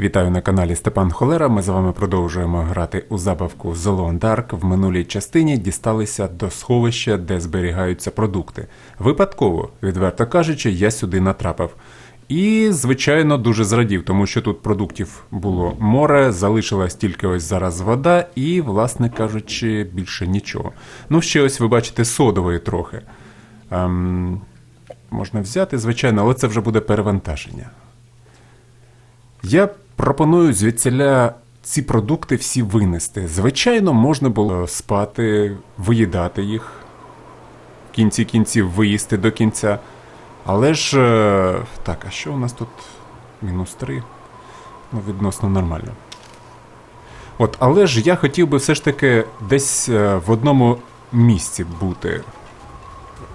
Вітаю на каналі Степан Холера. Ми з вами продовжуємо грати у забавку The Dark. В минулій частині дісталися до сховища, де зберігаються продукти. Випадково, відверто кажучи, я сюди натрапив. І, звичайно, дуже зрадів, тому що тут продуктів було море, залишилась тільки ось зараз вода, і, власне кажучи, більше нічого. Ну, ще ось ви бачите содової трохи. Ем, можна взяти, звичайно, але це вже буде перевантаження. Я пропоную звідсіля ці продукти всі винести. Звичайно, можна було спати, виїдати їх, в кінці кінців виїсти до кінця. Але ж. е, Так, а що у нас тут? Мінус 3. Ну, відносно нормально. От, але ж я хотів би все ж таки десь е, в одному місці бути.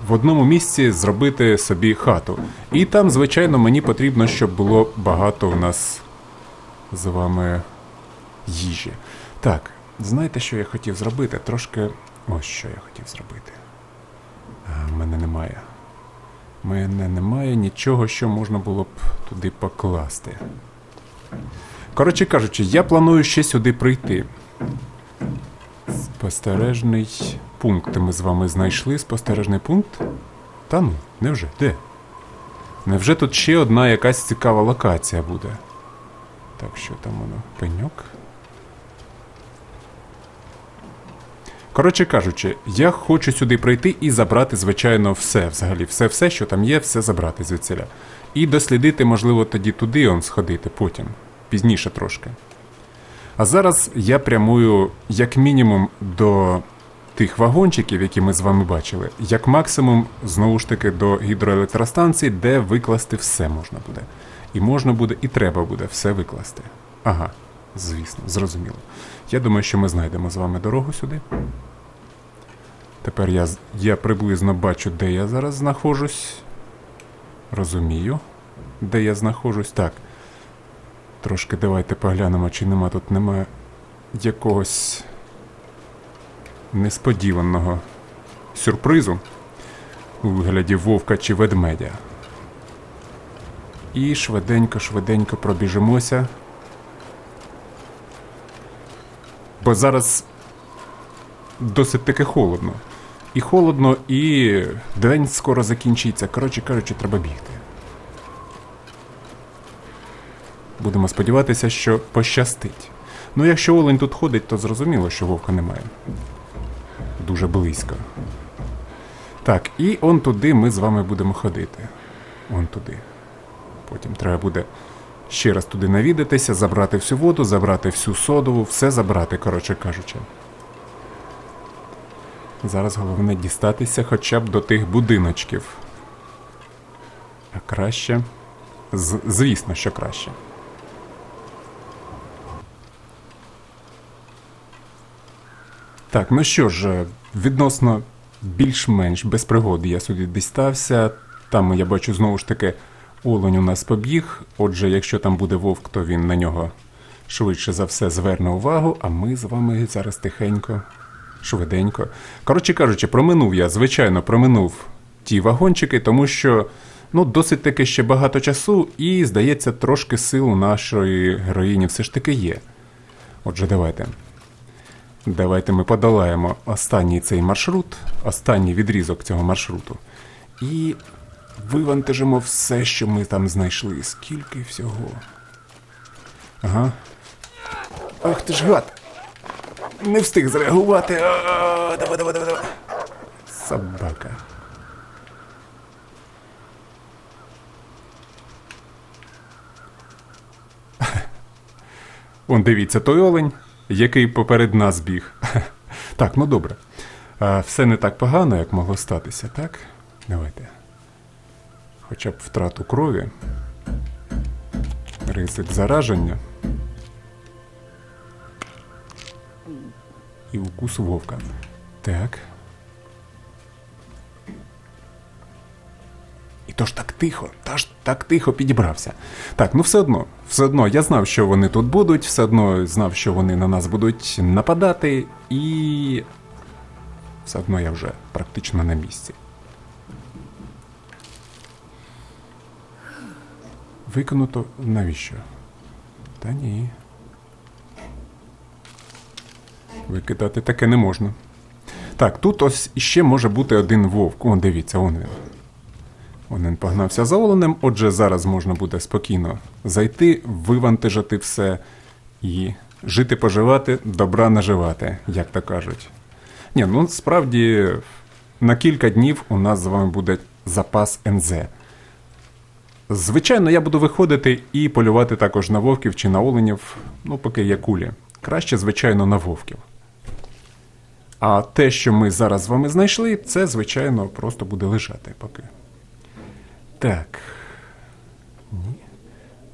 В одному місці зробити собі хату. І там, звичайно, мені потрібно, щоб було багато у нас з вами їжі. Так, знаєте, що я хотів зробити? Трошки. Ось що я хотів зробити. А, в мене немає. В мене немає нічого, що можна було б туди покласти. Коротше кажучи, я планую ще сюди прийти. Спостережний пункт ми з вами знайшли. Спостережний пункт? Та ну, невже? Де? Невже тут ще одна якась цікава локація буде? Так, що там воно? Пеньок? Коротше кажучи, я хочу сюди прийти і забрати, звичайно, все, взагалі, все-все, що там є, все забрати звідсіля. І дослідити, можливо, тоді туди он сходити потім, пізніше трошки. А зараз я прямую, як мінімум, до тих вагончиків, які ми з вами бачили, як максимум, знову ж таки, до гідроелектростанції, де викласти все можна буде. І можна буде, і треба буде все викласти. Ага, звісно, зрозуміло. Я думаю, що ми знайдемо з вами дорогу сюди. Тепер я, я приблизно бачу, де я зараз знаходжусь. Розумію, де я знаходжусь. Так. Трошки давайте поглянемо, чи нема тут нема якогось несподіваного сюрпризу у вигляді вовка чи ведмедя. І швиденько-швиденько пробіжимося. Бо зараз досить таки холодно. І холодно, і день скоро закінчиться. Коротше кажучи, треба бігти. Будемо сподіватися, що пощастить. Ну, якщо олень тут ходить, то зрозуміло, що вовка немає. Дуже близько. Так, і он туди ми з вами будемо ходити. Он туди. Потім треба буде ще раз туди навідатися, забрати всю воду, забрати всю содову, все забрати, коротше кажучи. Зараз головне дістатися хоча б до тих будиночків. А краще. З- звісно, що краще. Так, ну що ж, відносно більш-менш без пригоди я сюди дістався. Там я бачу знову ж таки олень у нас побіг. Отже, якщо там буде вовк, то він на нього швидше за все зверне увагу, а ми з вами зараз тихенько, швиденько. Коротше кажучи, проминув я, звичайно, проминув ті вагончики, тому що ну, досить таки ще багато часу, і, здається, трошки сил нашої героїні все ж таки є. Отже, давайте. Давайте ми подолаємо останній цей маршрут, останній відрізок цього маршруту. І вивантажимо все, що ми там знайшли. Скільки всього. Ага. Ах ти ж гад! Не встиг зреагувати. Давай, давай, давай, давай. Собака. Он дивіться, той олень, який поперед нас біг. Так, ну добре. Все не так погано, як могло статися, так? Давайте. Хоча б втрату крові. Ризик зараження. І укус вовка. Так. І то ж так тихо, та ж так тихо підібрався. Так, ну все одно, все одно я знав, що вони тут будуть, все одно знав, що вони на нас будуть нападати, і все одно я вже практично на місці. Виконато навіщо? Та ні. Викидати таке не можна. Так, тут ось іще може бути один вовк. О, дивіться, он він. Он він погнався за оленем. Отже, зараз можна буде спокійно зайти, вивантажити все і жити, поживати, добра наживати, як то кажуть. Ні, ну справді на кілька днів у нас з вами буде запас НЗ. Звичайно, я буду виходити і полювати також на вовків чи на оленів, ну, поки є кулі. Краще, звичайно, на вовків. А те, що ми зараз з вами знайшли, це, звичайно, просто буде лежати поки. Так. Ні.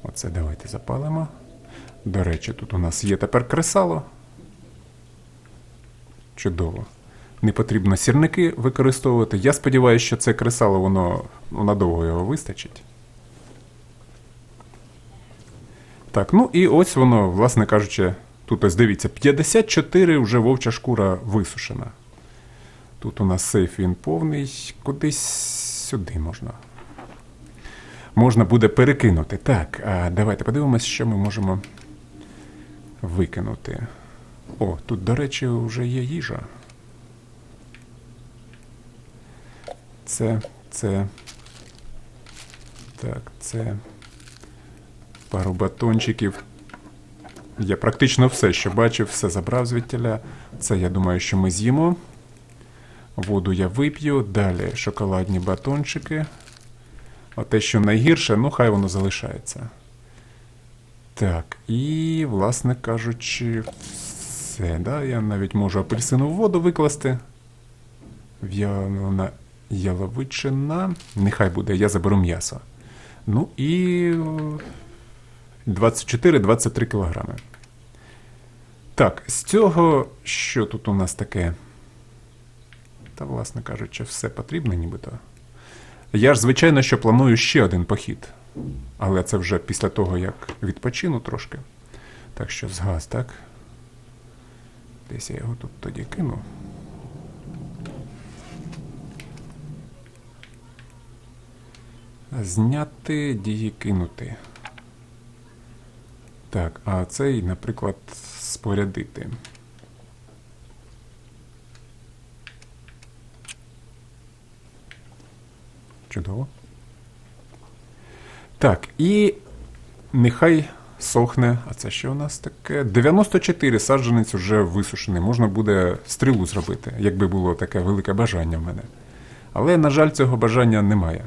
Оце давайте запалимо. До речі, тут у нас є тепер кресало. Чудово. Не потрібно сірники використовувати. Я сподіваюся, що це кресало, воно ну, надовго його вистачить. Так, ну і ось воно, власне кажучи, тут ось дивіться, 54 вже вовча шкура висушена. Тут у нас сейф він повний, кудись сюди можна. Можна буде перекинути. Так, а давайте подивимось, що ми можемо викинути. О, тут, до речі, вже є їжа. Це, це. Так, це. Пару батончиків. Я практично все, що бачив, все забрав звідтіля. Це я думаю, що ми з'їмо. Воду я вип'ю. Далі шоколадні батончики. А те, що найгірше, ну хай воно залишається. Так, і, власне кажучи, все. Да? Я навіть можу апельсинову воду викласти. В'ялена яловичина. Нехай буде, я заберу м'ясо. Ну і 24-23 кілограми. Так, з цього, що тут у нас таке? Та, власне кажучи, все потрібно нібито. Я ж, звичайно, що планую ще один похід. Але це вже після того, як відпочину трошки. Так що згас, так? Десь я його тут тоді кину. Зняти дії кинути. Так, а цей, наприклад, спорядити. Чудово. Так, і нехай сохне. А це що у нас таке? 94 саджанець вже висушений. Можна буде стрілу зробити, якби було таке велике бажання в мене. Але, на жаль, цього бажання немає.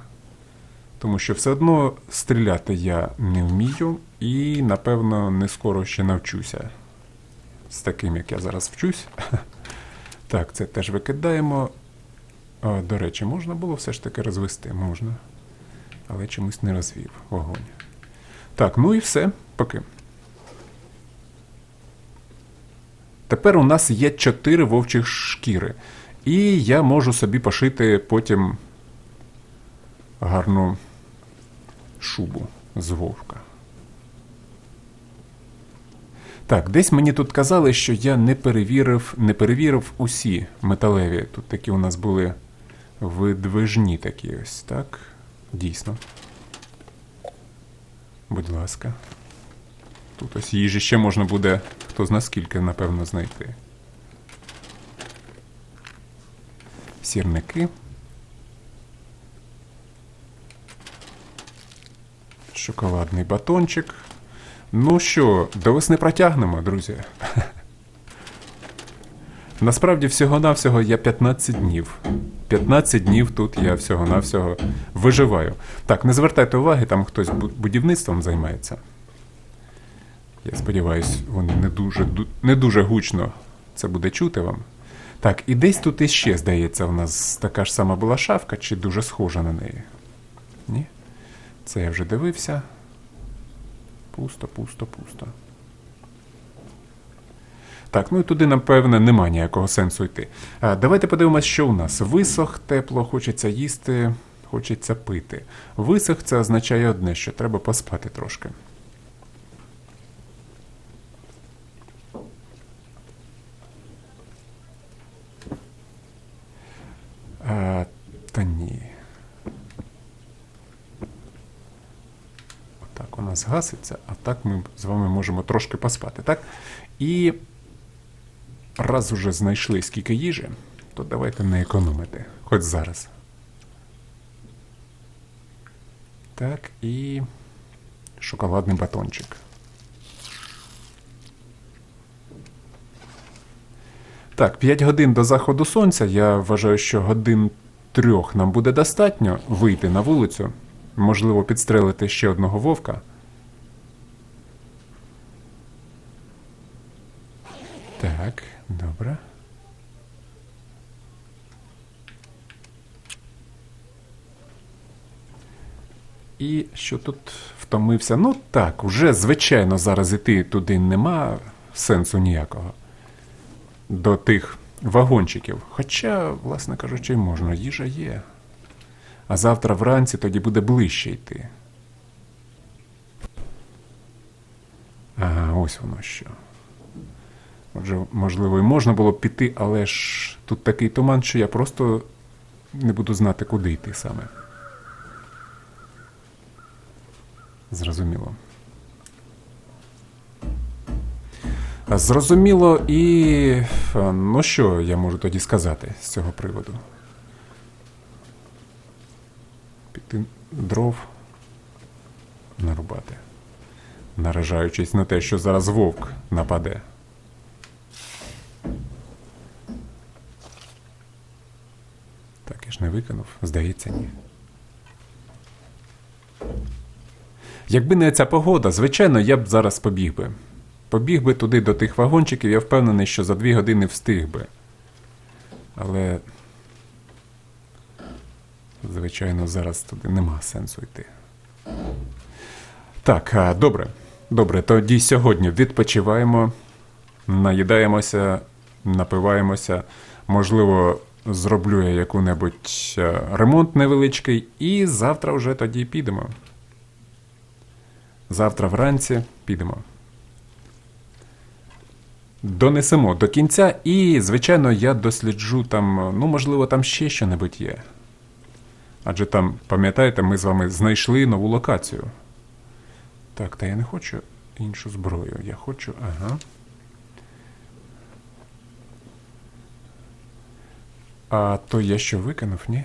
Тому що все одно стріляти я не вмію і, напевно, не скоро ще навчуся. З таким, як я зараз вчусь. Так, це теж викидаємо. До речі, можна було все ж таки розвести? Можна. Але чомусь не розвів вогонь. Так, ну і все, поки. Тепер у нас є 4 вовчих шкіри. І я можу собі пошити потім гарну шубу з вовка. Так, десь мені тут казали, що я не перевірив, не перевірив усі металеві. Тут такі у нас були видвижні такі ось, так? Дійсно. Будь ласка. Тут ось їжі ще можна буде, хто зна скільки, напевно, знайти. Сірники. Шоколадний батончик. Ну що, до весни протягнемо, друзі. Насправді, всього-навсього я 15 днів. 15 днів тут я всього-навсього виживаю. Так, не звертайте уваги, там хтось будівництвом займається. Я сподіваюся, вони не дуже, не дуже гучно це буде чути вам. Так, і десь тут іще, здається, у нас така ж сама була шафка, чи дуже схожа на неї. Ні? Це я вже дивився. Пусто, пусто, пусто. Так, ну і туди, напевне, нема ніякого сенсу йти. А, давайте подивимось, що у нас. Висох, тепло, хочеться їсти, хочеться пити. Висох це означає одне, що треба поспати трошки. А, та ні. Нас вона згаситься, а так ми з вами можемо трошки поспати, так? І раз уже знайшли скільки їжі, то давайте не економити, хоч зараз. Так, і шоколадний батончик. Так, 5 годин до заходу сонця. Я вважаю, що годин трьох нам буде достатньо вийти на вулицю. Можливо, підстрелити ще одного вовка. Так, добре. І що тут втомився? Ну так, уже звичайно зараз іти туди нема сенсу ніякого. До тих вагончиків. Хоча, власне кажучи, можна, їжа є. А завтра вранці тоді буде ближче йти. Ага, ось воно що. Отже, можливо, і можна було б піти, але ж тут такий туман, що я просто не буду знати, куди йти саме. Зрозуміло. Зрозуміло, і ну що я можу тоді сказати з цього приводу? Піти дров нарубати, наражаючись на те, що зараз вовк нападе. Так, я ж не виконав, здається, ні. Якби не ця погода, звичайно, я б зараз побіг би. Побіг би туди до тих вагончиків, я впевнений, що за дві години встиг би. Але, звичайно, зараз туди нема сенсу йти. Так, добре. Добре, тоді сьогодні відпочиваємо, наїдаємося, напиваємося. Можливо, зроблю я яку-небудь е, ремонт невеличкий, і завтра вже тоді підемо. Завтра вранці підемо. Донесемо до кінця, і, звичайно, я досліджу там, ну, можливо, там ще що-небудь є. Адже там, пам'ятаєте, ми з вами знайшли нову локацію. Так, та я не хочу іншу зброю. Я хочу. Ага. А то я що викинув, ні?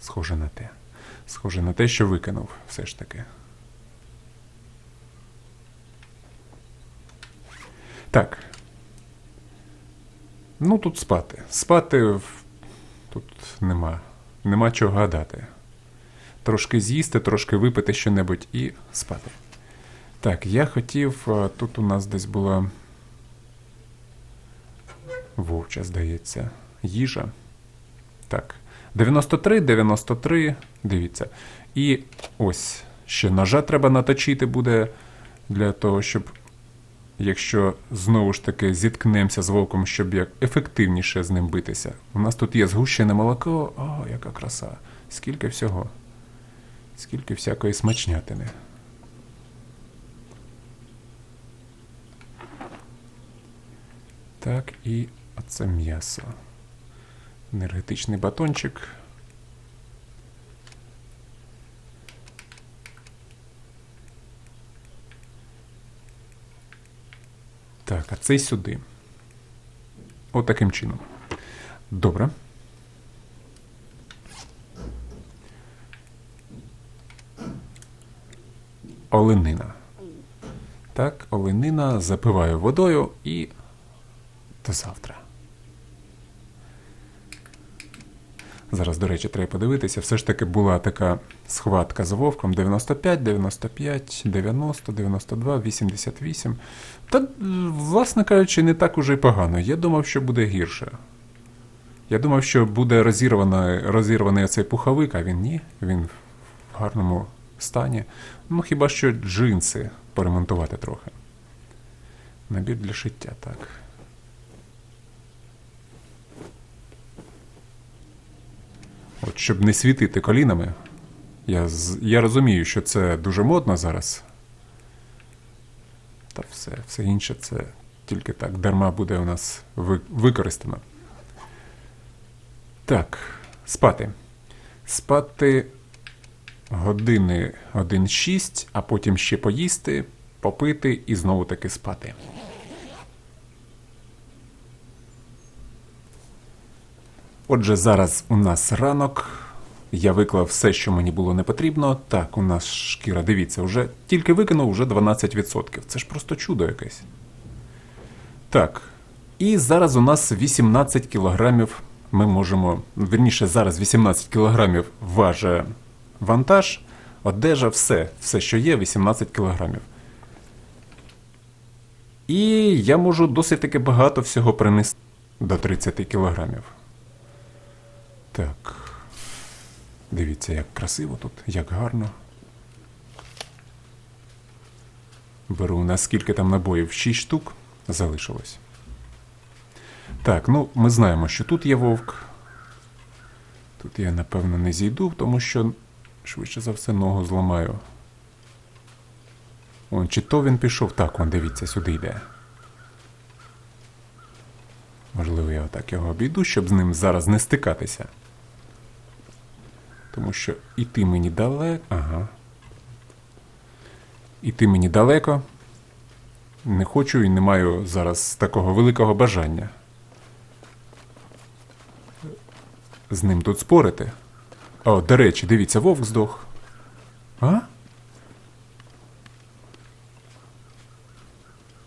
Схоже на те. Схоже на те, що викинув все ж таки. Так. Ну, тут спати. Спати тут нема. Нема чого гадати. Трошки з'їсти, трошки випити що-небудь і спати. Так, я хотів. Тут у нас десь була. Вовча, здається. Їжа. Так. 93, 93, дивіться. І ось ще ножа треба наточити буде для того, щоб, якщо знову ж таки зіткнемося з вовком, щоб як ефективніше з ним битися. У нас тут є згущене молоко. О, яка краса! Скільки всього. Скільки всякої смачнятини. Так, і оце м'ясо. Енергетичний батончик. Так, а цей сюди. Отаким чином. Добре. Оленина. Так, оленина запиваю водою і до завтра. Зараз, до речі, треба подивитися. Все ж таки була така схватка з вовком 95, 95, 90, 92, 88. Та, власне кажучи, не так уже й погано. Я думав, що буде гірше. Я думав, що буде розірваний, розірваний оцей пуховик, а він ні. Він в гарному стані. Ну, хіба що джинси поремонтувати трохи. Набір для шиття, так. От щоб не світити колінами. Я, я розумію, що це дуже модно зараз. Та все, все інше це тільки так дарма буде у нас ви- використано. Так, спати. Спати години 1-6, а потім ще поїсти, попити і знову таки спати. Отже, зараз у нас ранок. Я виклав все, що мені було не потрібно. Так, у нас шкіра, дивіться, вже тільки викинув вже 12%. Це ж просто чудо якесь. Так. І зараз у нас 18 кілограмів. Ми можемо. Вірніше, зараз 18 кілограмів важить вантаж, одежа, все, все, що є, 18 кілограмів. І я можу досить таки багато всього принести до 30 кілограмів. Так. Дивіться, як красиво тут, як гарно. Беру наскільки там набоїв 6 штук залишилось. Так, ну ми знаємо, що тут є вовк. Тут я, напевно, не зійду, тому що швидше за все ногу зламаю. Он, чи то він пішов, так, он, дивіться, сюди йде. Можливо, я отак його обійду, щоб з ним зараз не стикатися. Тому що іти мені далеко. Ага. Іти мені далеко. Не хочу і не маю зараз такого великого бажання. З ним тут спорити. О, до речі, дивіться, вовк здох. А?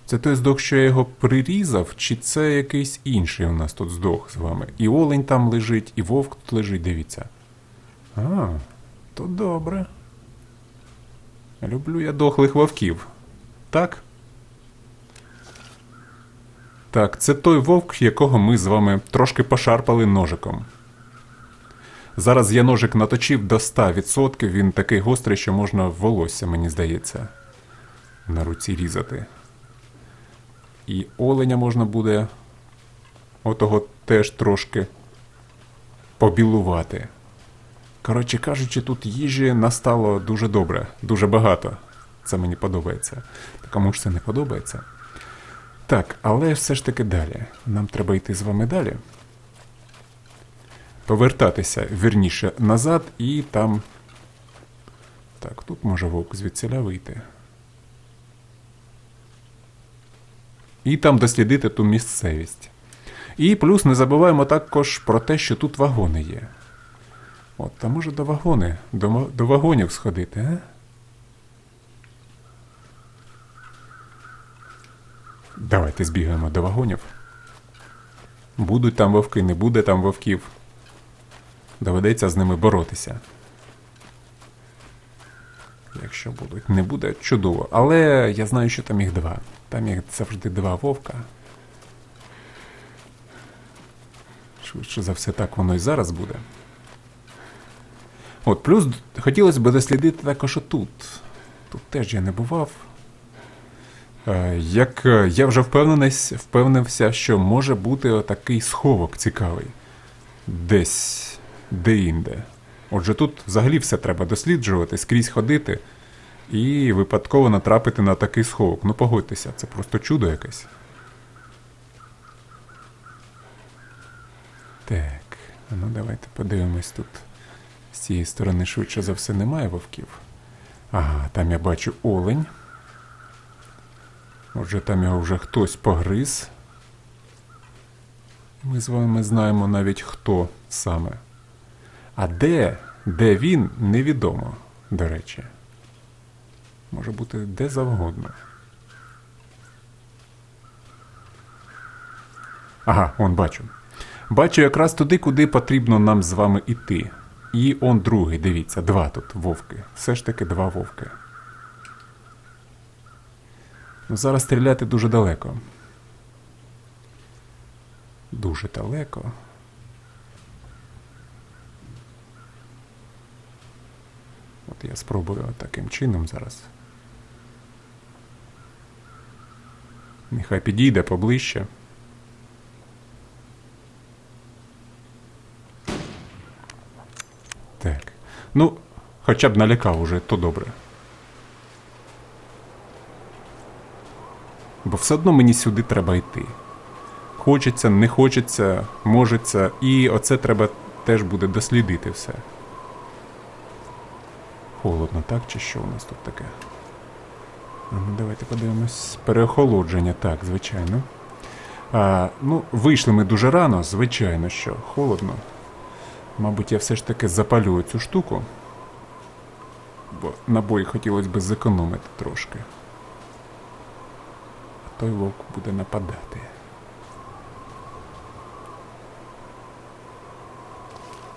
Це той здох, що я його прирізав, чи це якийсь інший у нас тут здох з вами? І олень там лежить, і вовк тут лежить, дивіться. А, то добре. Люблю я дохлих вовків. Так? Так, це той вовк, якого ми з вами трошки пошарпали ножиком. Зараз я ножик наточив до 100%, він такий гострий, що можна волосся, мені здається, на руці різати. І оленя можна буде отого теж трошки побілувати. Коротше кажучи, тут їжі настало дуже добре, дуже багато. Це мені подобається. Кому ж це не подобається? Так, але все ж таки далі. Нам треба йти з вами далі. Повертатися вірніше назад і там. Так, тут може вовк звідсіля вийти. І там дослідити ту місцевість. І плюс не забуваємо також про те, що тут вагони є. От, а може до вагони, до, до вагонів сходити, а? Давайте збігаємо до вагонів. Будуть там вовки, не буде там вовків. Доведеться з ними боротися. Якщо будуть, не буде, чудово. Але я знаю, що там їх два. Там їх завжди два вовка. Швидше за все, так воно і зараз буде. От, плюс хотілося б дослідити також отут. Тут теж я не бував. Е, Як е, я вже впевнився, що може бути отакий сховок цікавий. Десь, де-інде. Отже, тут взагалі все треба досліджувати, скрізь ходити і випадково натрапити на такий сховок. Ну погодьтеся, це просто чудо якесь. Так, ну давайте подивимось тут. З цієї сторони швидше за все немає вовків. Ага, там я бачу олень. Отже, там його вже хтось погриз. Ми з вами знаємо навіть хто саме. А де, де він, невідомо, до речі. Може бути де завгодно. Ага, он бачу. Бачу якраз туди, куди потрібно нам з вами іти. І он другий, дивіться, два тут вовки. Все ж таки два вовки. Ну, зараз стріляти дуже далеко. Дуже далеко. От я спробую таким чином зараз. Нехай підійде поближче. Так. Ну, хоча б налякав уже, то добре. Бо все одно мені сюди треба йти. Хочеться, не хочеться, можеться, і оце треба теж буде дослідити все. холодно, так? Чи що у нас тут таке? Ну, давайте подивимось. Переохолодження, так, звичайно. А, ну, вийшли ми дуже рано, звичайно, що холодно. Мабуть, я все ж таки запалю цю штуку. Бо набої хотілося б зекономити трошки. А той вовк буде нападати.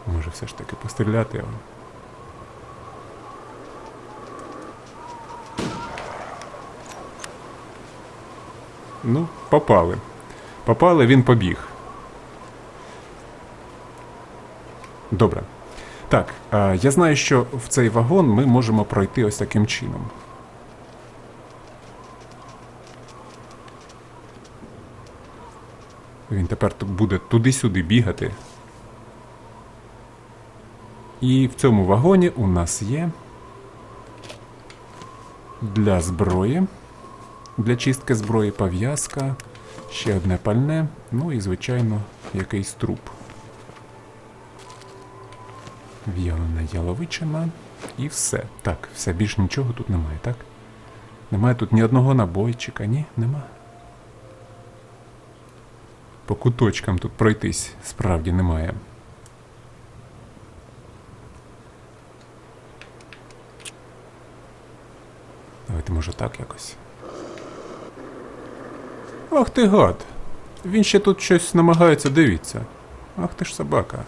Може все ж таки постріляти його. Ну, попали. Попали, він побіг. Добре. Так, я знаю, що в цей вагон ми можемо пройти ось таким чином. Він тепер буде туди-сюди бігати. І в цьому вагоні у нас є для зброї, для чистки зброї пов'язка, ще одне пальне, ну і, звичайно, якийсь труп. В'ялена яловичина і все. Так, все, більш нічого тут немає, так? Немає тут ні одного набойчика, ні, нема. По куточкам тут пройтись справді немає. Давайте, може, так якось. Ах ти гад! Він ще тут щось намагається, дивіться. Ах ти ж собака.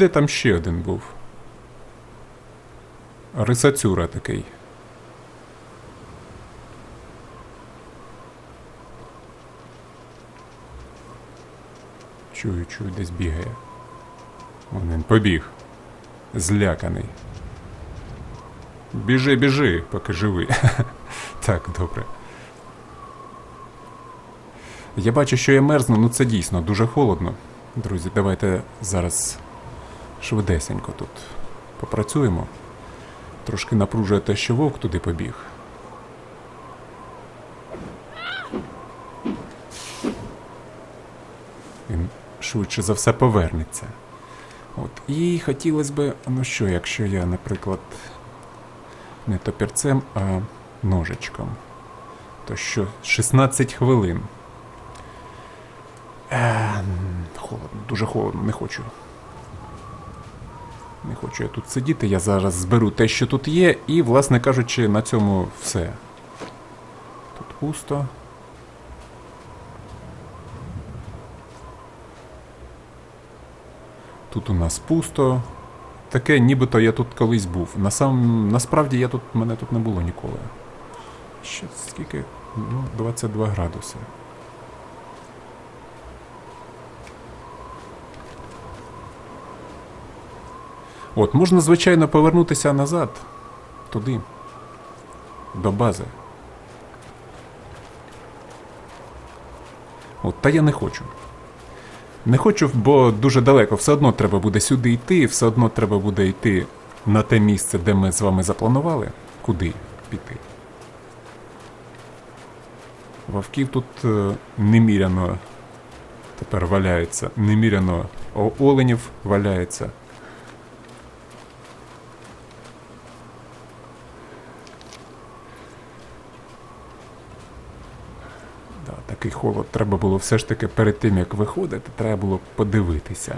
Де там ще один був? Рисацюра такий. Чую, чую, десь бігає. Вон він побіг. Зляканий. Біжи, біжи, поки живий. так, добре. Я бачу, що я мерзну, ну це дійсно дуже холодно. Друзі, давайте зараз швидесенько тут попрацюємо. Трошки напружує те, що вовк туди побіг. Він швидше за все повернеться. От. І хотілося б, ну що, якщо я, наприклад, не топірцем, а ножичком, то що 16 хвилин. Е, холодно, дуже холодно, не хочу. Не хочу я тут сидіти, я зараз зберу те, що тут є, і, власне кажучи, на цьому все. Тут пусто. Тут у нас пусто. Таке, нібито я тут колись був. Насам, насправді я тут, мене тут не було ніколи. Ще скільки? Ну, 22 градуси. От, можна, звичайно, повернутися назад. Туди. До бази. От, та я не хочу. Не хочу, бо дуже далеко. Все одно треба буде сюди йти, все одно треба буде йти на те місце, де ми з вами запланували. Куди піти. Вовків тут е, неміряно тепер валяється. Неміряно оленів валяється. Да, такий холод. Треба було все ж таки перед тим, як виходити, треба було подивитися.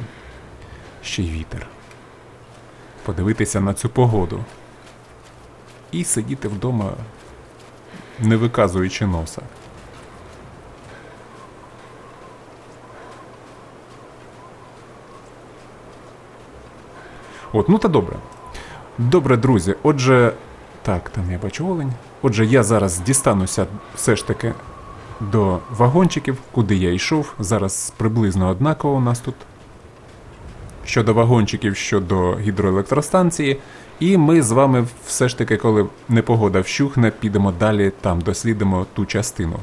Ще й вітер. Подивитися на цю погоду. І сидіти вдома, не виказуючи носа. От, ну та добре. Добре, друзі. Отже, так, там я бачу олень. Отже, я зараз дістануся все ж таки до вагончиків, куди я йшов. Зараз приблизно однаково у нас тут. Щодо вагончиків, щодо гідроелектростанції. І ми з вами все ж таки, коли непогода вщухне, підемо далі там, дослідимо ту частину.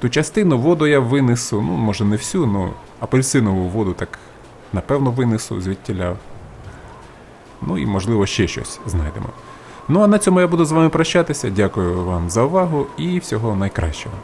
Ту частину воду я винесу, ну, може не всю, ну апельсинову воду так напевно винесу звідтіля. Ну і можливо ще щось знайдемо. Ну а на цьому я буду з вами прощатися. Дякую вам за увагу і всього найкращого.